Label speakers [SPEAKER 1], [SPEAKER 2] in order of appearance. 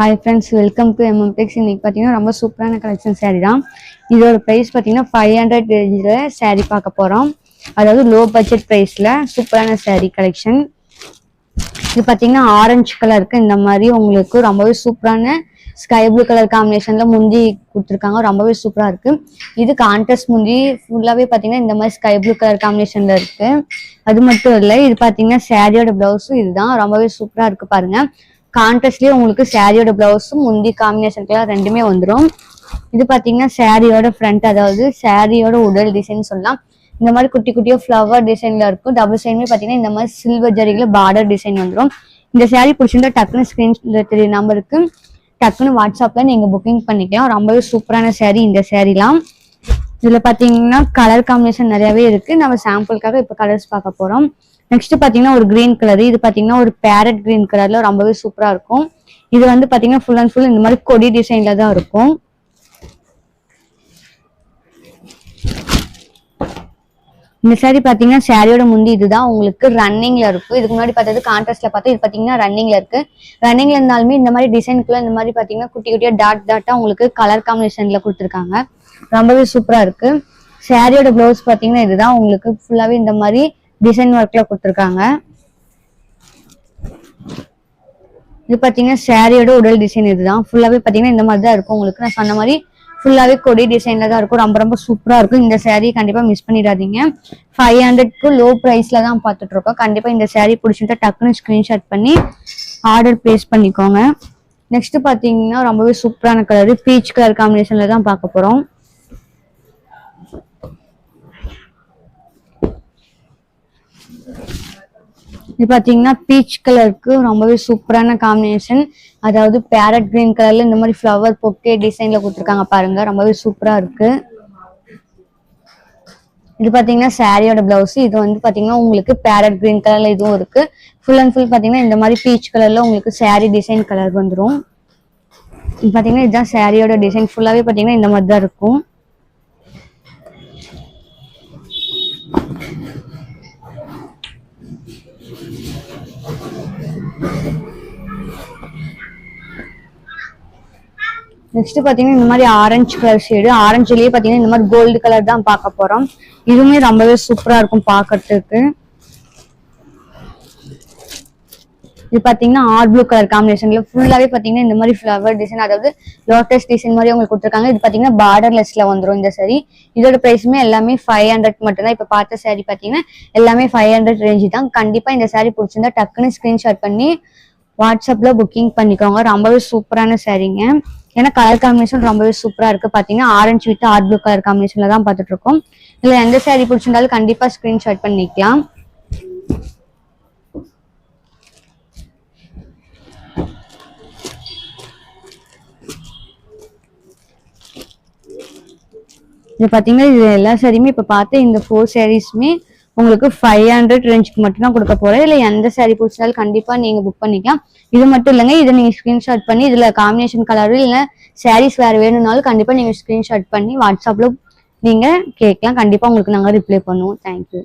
[SPEAKER 1] Hi friends welcome to MM Tex இன்னைக்கு பார்த்தீங்கன்னா ரொம்ப சூப்பரான கலெக்ஷன் சேரீ தான். இதோட ப்ரைஸ் பார்த்தீங்கன்னா ஃபைவ் ஹண்ட்ரட் ரேஞ்சில் சேரீ பார்க்க போகிறோம் அதாவது லோ பட்ஜெட் ப்ரைஸில் சூப்பரான சேரீ கலெக்ஷன் இது பார்த்தீங்கன்னா ஆரஞ்சு கலருக்கு இந்த மாதிரி உங்களுக்கு ரொம்பவே சூப்பரான ஸ்கை ப்ளூ கலர் காம்பினேஷனில் முந்தி கொடுத்துருக்காங்க. ரொம்பவே சூப்பராக இருக்குது இது கான்ட்ராஸ்ட் முந்தி ஃபுல்லாகவே பார்த்தீங்கன்னா இந்த மாதிரி ஸ்கை ப்ளூ கலர் காம்பினேஷனில் இருக்குது அது மட்டும் இல்லை இது பார்த்தீங்கன்னா சாரியோட ப்ளவுஸும் இதுதான். ரொம்பவே சூப்பராக இருக்குது பாருங்கள் கான்ட்ராஸ்ட்லயே உங்களுக்கு சாரியோட பிளவுஸும் முந்தி காம்பினேஷனுக்குலாம் ரெண்டுமே வந்துடும் இது பார்த்தீங்கன்னா சாரியோட ஃப்ரண்ட் அதாவது சாரியோட உடல் டிசைன் சொல்லலாம். இந்த மாதிரி குட்டி குட்டியா ஃப்ளவர் டிசைன்ல இருக்கும். டபுள் சைடுமே பார்த்தீங்கன்னா இந்த மாதிரி சில்வர் ஜரியில பார்டர் டிசைன் வந்துடும் இந்த saree பிடிச்சிருந்தா டக்குன்னு ஸ்க்ரீன் தெரிய நம்பருக்கு டக்குன்னு வாட்ஸ்அப்ல நீங்க புக்கிங் பண்ணிக்கலாம். ரொம்பவே சூப்பரான saree இந்த சாரீலாம் இதுல பாத்தீங்கன்னா கலர் காம்பினேஷன் நிறையவே இருக்கு. நம்ம சாம்பிளுக்காக இப்ப கலர்ஸ் பார்க்க போறோம். நெக்ஸ்ட் பாத்தீங்கன்னா ஒரு கிரீன் கலர் இது பாத்தீங்கன்னா ஒரு பேரட் கிரீன் கலர்ல ரொம்பவே சூப்பரா இருக்கும். இது வந்து பாத்தீங்கன்னா ஃபுல் அண்ட் ஃபுல் இந்த மாதிரி கொடி டிசைன்ல தான் இருக்கும். இந்த சாரி பாத்தீங்கன்னா சாரியோட முந்தி இதுதான். உங்களுக்கு ரன்னிங்ல இருக்கும். இதுக்கு முன்னாடி பார்த்தது கான்ட்ராஸ்ட்ல பார்த்தா இது பாத்தீங்கன்னா ரன்னிங்ல இருக்கு. ரன்னிங்ல இருந்தாலுமே இந்த மாதிரி டிசைனுக்குள்ள இந்த மாதிரி பாத்தீங்கன்னா குட்டி குட்டியா டாட் டாட்டா உங்களுக்கு கலர் காம்பினேஷன்ல கொடுத்துருக்காங்க. ரொம்பவே சூப்பரா இருக்கு. சாரியோட ப்ளவுஸ் பாத்தீங்கன்னா இதுதான். உங்களுக்கு ஃபுல்லாவே இந்த மாதிரி டிசைன் ஒர்க்ல கொடுத்துருக்காங்க. இது பாத்தீங்கன்னா சாரியோட உடல் டிசைன் இதுதான். ஃபுல்லாவே பாத்தீங்கன்னா இந்த மாதிரி தான் இருக்கும். உங்களுக்கு நான் சொன்ன மாதிரி ஃபுல்லாகவே கொடி டிசைன்ல தான் இருக்கும். ரொம்ப ரொம்ப சூப்பராக இருக்கும். இந்த சேரீ கண்டிப்பாக மிஸ் பண்ணிடாதீங்க. ஃபைவ் ஹண்ட்ரட்க்கு லோ ப்ரைஸில் தான் பார்த்துட்டு இருக்கோம் கண்டிப்பா இந்த சேரீ பிடிச்சிருந்தா டக்குன்னு ஸ்க்ரீன்ஷாட் பண்ணி ஆர்டர் பிளேஸ் பண்ணிக்கோங்க. நெக்ஸ்ட் பார்த்தீங்கன்னா ரொம்பவே சூப்பரான கலர் பீச் கலர் காம்பினேஷன்ல தான் பார்க்க போகிறோம் இது பாத்தீங்கன்னா பீச் கலருக்கு ரொம்பவே சூப்பரான காம்பினேஷன் அதாவது பேரட் கிரீன் கலர்ல இந்த மாதிரி ஃப்ளவர் பொக்கே டிசைன்ல கொடுத்துருக்காங்க பாருங்க. ரொம்பவே சூப்பரா இருக்கு. இது பாத்தீங்கன்னா சாரியோட பிளவுஸ் இது வந்து பாத்தீங்கன்னா உங்களுக்கு பேரட் கிரீன் கலர்ல இதுவும் இருக்கு. ஃபுல் அண்ட் ஃபுல் பாத்தீங்கன்னா இந்த மாதிரி பீச் கலர்ல உங்களுக்கு சாரி டிசைன் கலர் வந்துரும். இது பாத்தீங்கன்னா இதுதான் சாரியோட டிசைன் ஃபுல்லாவே பாத்தீங்கன்னா இந்த மாதிரி தான் இருக்கும். நெக்ஸ்ட் பாத்தீங்கன்னா இந்த மாதிரி ஆரஞ்சு கலர் ஷேடு ஆரஞ்சுலயே பாத்தீங்கன்னா இந்த மாதிரி கோல்டு கலர் தான் பார்க்க போறோம். இதுவுமே ரொம்பவே சூப்பரா இருக்கும் பார்க்கிறதுக்கு. இது பாத்தீங்கன்னா ஆர் ப்ளூ கலர் காம்பினேஷன்ல ஃபுல்லாவே பாத்தீங்கன்னா இந்த மாதிரி ஃப்ளவர் டிசைன் அதாவது லோட்டஸ் டிசைன் மாதிரி உங்களுக்கு கொடுத்துருக்காங்க. இது பாத்தீங்கன்னா பார்டர்லெஸ்ல வந்துரும் இந்த சரி இதோட பிரைஸுமே எல்லாமே ஃபைவ் ஹண்ட்ரட் மட்டும் தான் இப்ப பார்த்த சாரி பாத்தீங்கன்னா எல்லாமே ஃபைவ் ஹண்ட்ரட் ரேஞ்சு தான். கண்டிப்பா இந்த சாரி பிடிச்சிருந்தா டக்குன்னு ஸ்கிரீன்ஷாட் பண்ணி வாட்ஸ்அப்ல புக்கிங் பண்ணிக்கோங்க. ரொம்பவே சூப்பரான சாரிங்க ஏன்னா கலர் காம்பினேஷன் ரொம்பவே சூப்பரா இருக்கு. பாத்தீங்கன்னா orange with art blue colour காம்பினேஷன்ல தான் பார்த்துட்டு இருக்கோம். இதுல எந்த சேரீ பிடிச்சிருந்தாலும் கண்டிப்பா ஸ்கிரீன்ஷாட் பண்ணிக்கலாம். இது பார்த்தீங்கன்னா இது எல்லா சாரியுமே இப்போ பார்த்து இந்த ஃபோர் சாரீஸுமே உங்களுக்கு ஃபைவ் ஹண்ட்ரட் ரேஞ்சுக்கு மட்டும் தான் கொடுக்க போகிறேன் இல்லை எந்த சாரி பிடிச்சாலும் கண்டிப்பாக நீங்கள் புக் பண்ணிக்கலாம். இது மட்டும் இல்லைங்க இதை நீங்கள் ஸ்க்ரீன்ஷாட் பண்ணி இதில் காம்பினேஷன் கலர் இல்லை சாரீஸ் வேறு வேணும்னாலும் கண்டிப்பாக நீங்கள் ஸ்க்ரீன்ஷாட் பண்ணி வாட்ஸ்அப்பில் நீங்கள் கேட்கலாம். கண்டிப்பாக உங்களுக்கு நாங்கள் ரிப்ளை பண்ணுவோம். தேங்க்யூ